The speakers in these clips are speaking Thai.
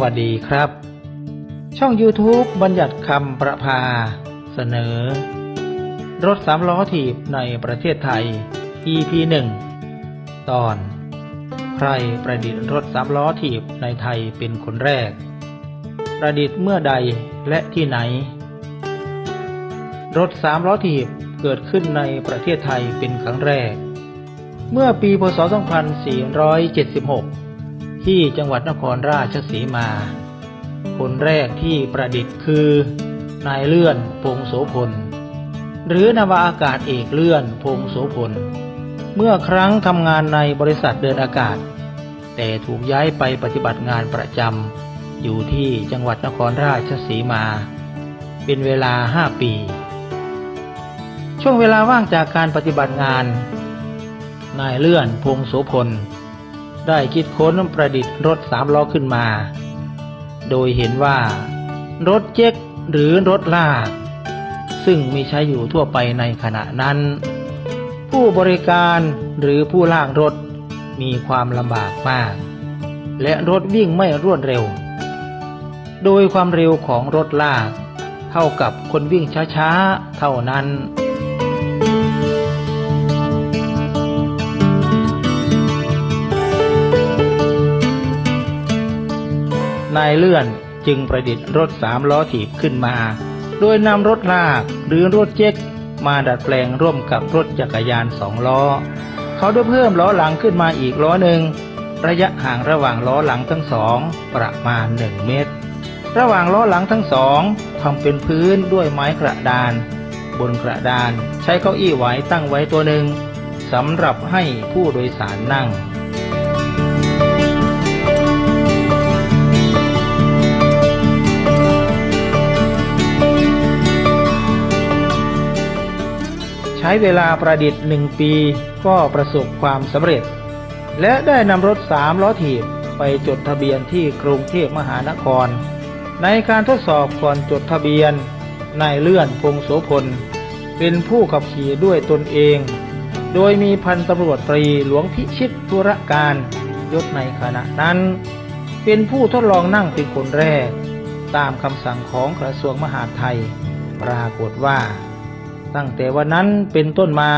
วัสดีครับ ช่อง YouTube บัญญัติคำประพา เสนอ รถสามล้อถีบในประเทศไทย EP 1 ตอน ใครประดิษฐ์รถสามล้อถีบในไทยเป็นคนแรก ประดิษฐ์เมื่อใดและที่ไหน รถสามล้อถีบเกิดขึ้นในประเทศไทยเป็นครั้งแรก เมื่อปีพศ 2476 ที่จังหวัดนครราชสีมา คนแรกที่ประดิษฐ์คือนายเลื่อนพงโสพล หรือนาวาอากาศเอกเลื่อนพงโสพล เมื่อครั้งทำงานในบริษัทเดินอากาศ แต่ถูกย้ายไปปฏิบัติงานประจำอยู่ที่จังหวัดนครราชสีมา เป็นเวลาห้าปี ช่วงเวลาว่างจากการปฏิบัติงาน นายเลื่อนพงโสพล ได้คิดค้นประดิษฐ์รถสามล้อขึ้นมา โดยเห็นว่า รถเจ๊กหรือรถลาก ซึ่งมีใช้อยู่ทั่วไปในขณะนั้น ผู้บริการหรือผู้ลากรถมีความลำบากมาก และรถวิ่งไม่รวดเร็ว โดยความเร็วของรถลาก เท่ากับคนวิ่งช้าๆ เท่านั้น นายเลื่อนจึงประดิษฐ์รถสามล้อถีบขึ้นมา โดยนำรถลากหรือรถเจ๊กมาดัดแปลงร่วมกับรถจักรยานสองล้อ เขาได้เพิ่มล้อหลังขึ้นมาอีกล้อหนึ่ง ระยะห่างระหว่างล้อหลังทั้งสองประมาณหนึ่งเมตร ระหว่างล้อหลังทั้งสองทำเป็นพื้นด้วยไม้กระดาน บนกระดานใช้เก้าอี้ไหวตั้งไว้ตัวหนึ่งสำหรับให้ผู้โดยสารนั่ง ช้เวลาประดิษฐ์หนึ่งปีก็ประสบความสำเร็จ และได้นำรถสามล้อถีบไปจดทะเบียนที่กรุงเทพมหานคร ในการทดสอบก่อนจดทะเบียนนายเลื่อนพงโสพล เป็นผู้ขับขี่ด้วยตนเอง โดยมีพันตำรวจตรีหลวงพิชิตธุรการยศในขณะนั้น เป็นผู้ทดลองนั่งเป็นคนแรก ตามคำสั่งของกระทรวงมหาดไทย ปรากฏว่า ตั้งแต่วันนั้นเป็นต้นมา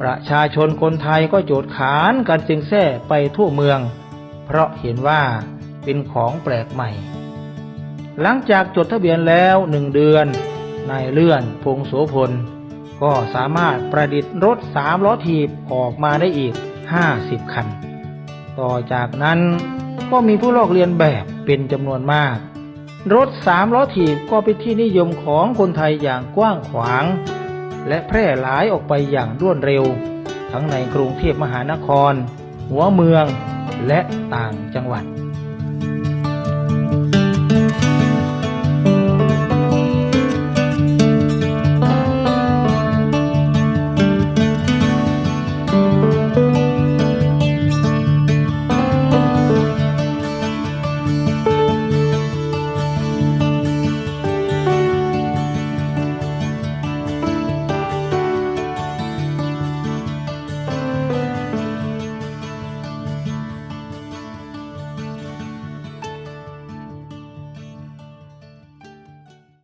ประชาชนคนไทยก็โจดขานกันจึงแท้ไปทั่วเมือง เพราะเห็นว่าเป็นของแปลกใหม่ หลังจากจดทะเบียนแล้วหนึ่งเดือนนายเลื่อนพงโสพล ก็สามารถประดิษฐ์รถสามล้อถีบออกมาได้อีก50คัน ต่อจากนั้นก็มีผู้ลอกเรียนแบบเป็นจำนวนมาก รถสามล้อถีบก็เป็นที่นิยมของคนไทยอย่างกว้างขวาง และแพร่หลายออกไปอย่างรวดเร็ว ทั้งในกรุงเทพมหานคร หัวเมือง และต่างจังหวัด